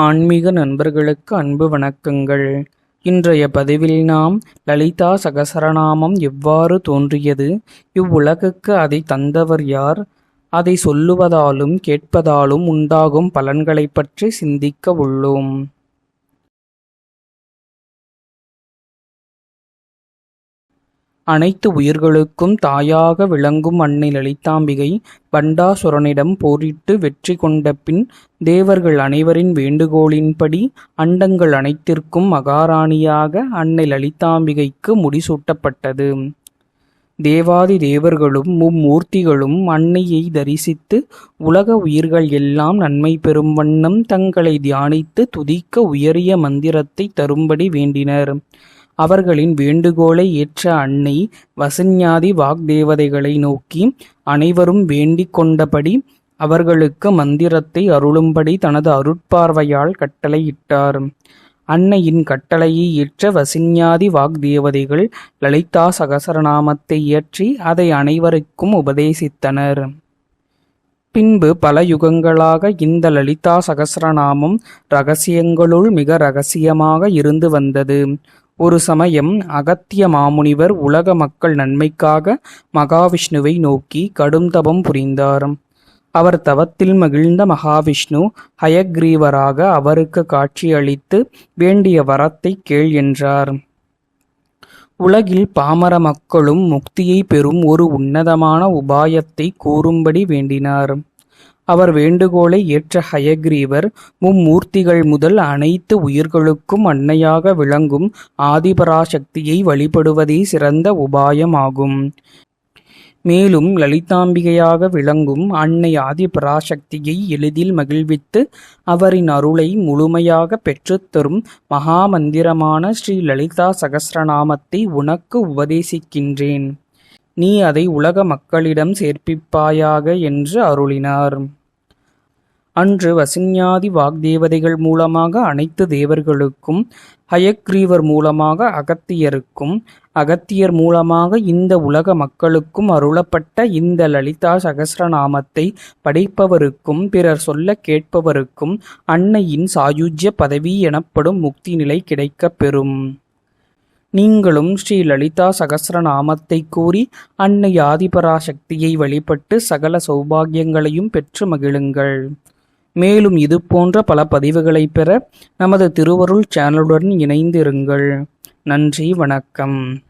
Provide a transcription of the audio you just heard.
ஆன்மீக நண்பர்களுக்கு அன்பு வணக்கங்கள். இன்றைய பதிவில் நாம் லலிதா சகசரநாமம் எவ்வாறு தோன்றியது? இவ்வுலகுக்கு அதை தந்தவர் யார்? அதை சொல்லுவதாலும் கேட்பதாலும் உண்டாகும் பலன்களைப் பற்றி சிந்திக்க உள்ளோம். அனைத்து உயிர்களுக்கும் தாயாக விளங்கும் அன்னை லலிதாம்பிகை பண்டாசுரனிடம் போரிட்டு வெற்றி கொண்ட பின் தேவர்கள் அனைவரின் வேண்டுகோளின்படி அண்டங்கள் அனைத்திற்கும் மகாராணியாக அன்னை லலிதாம்பிகைக்கு முடிசூட்டப்பட்டது. தேவாதி தேவர்களும் மும்மூர்த்திகளும் அன்னையை தரிசித்து உலக உயிர்கள் எல்லாம் நன்மை பெறும் வண்ணம் தங்களை தியானித்து துதிக்க உயரிய மந்திரத்தை தரும்படி வேண்டினர். அவர்களின் வேண்டுகோளை ஏற்ற அன்னை வசன்யாதி வாக்தேவதைகளை நோக்கி அனைவரும் வேண்டிக் கொண்டபடி அவர்களுக்கு மந்திரத்தை அருளும்படி தனது அருட்பார்வையால் கட்டளையிட்டார். அன்னையின் கட்டளையை ஏற்ற வசின்யாதி வாக்தேவதைகள் லலிதா சகசரநாமத்தை இயற்றி அதை அனைவருக்கும் உபதேசித்தனர். பின்பு பல யுகங்களாக இந்த லலிதா சகசரநாமம் ரகசியங்களுள் மிக ரகசியமாக இருந்து வந்தது. ஒரு சமயம் அகத்திய மாமுனிவர் உலக மக்கள் நன்மைக்காக மகாவிஷ்ணுவை நோக்கி கடும் தபம் புரிந்தார் அவர் தவத்தில் மகிழ்ந்த மகாவிஷ்ணு ஹயக்ரீவராக அவருக்கு காட்சியளித்து வேண்டிய வரத்தை கேள் என்றார். உலகில் பாமர மக்களும் முக்தியை பெறும் ஒரு உன்னதமான உபாயத்தை கூறும்படி வேண்டினார். அவர் வேண்டுகோளை ஏற்ற ஹயக்ரீவர் மும்மூர்த்திகள் முதல் அனைத்து உயிர்களுக்கும் அன்னையாக விளங்கும் ஆதிபராசக்தியை வழிபடுவதே சிறந்த உபாயமாகும். மேலும் லலிதாம்பிகையாக விளங்கும் அன்னை ஆதிபராசக்தியை எளிதில் மகிழ்வித்து அவரின் அருளை முழுமையாக பெற்றுத்தரும் மகாமந்திரமான ஸ்ரீ லலிதா சகசிரநாமத்தை உனக்கு உபதேசிக்கின்றேன். நீ அதை உலக மக்களிடம் சேர்ப்பிப்பாயாக என்று அருளினார். அன்று வசின்யாதி வாக்தேவதைகள் மூலமாக அனைத்து தேவர்களுக்கும் ஹயக்ரீவர் மூலமாக அகத்தியருக்கும் அகத்தியர் மூலமாக இந்த உலக மக்களுக்கும் அருளப்பட்ட இந்த லலிதா சகசிரநாமத்தை படிப்பவருக்கும் பிறர் சொல்ல கேட்பவருக்கும் அன்னையின் சாயுஜ்ய பதவி எனப்படும் முக்தி நிலை கிடைக்கப் பெறும். நீங்களும் ஸ்ரீ லலிதா சகசிரநாமத்தை கூறி அன்னை ஆதிபராசக்தியை வழிபட்டு சகல சௌபாகியங்களையும் பெற்று மகிழுங்கள். மேலும் இது போன்ற பல பதிவுகளை பெற நமது திருவருள் சேனலுடன் இணைந்திருங்கள். நன்றி வணக்கம்.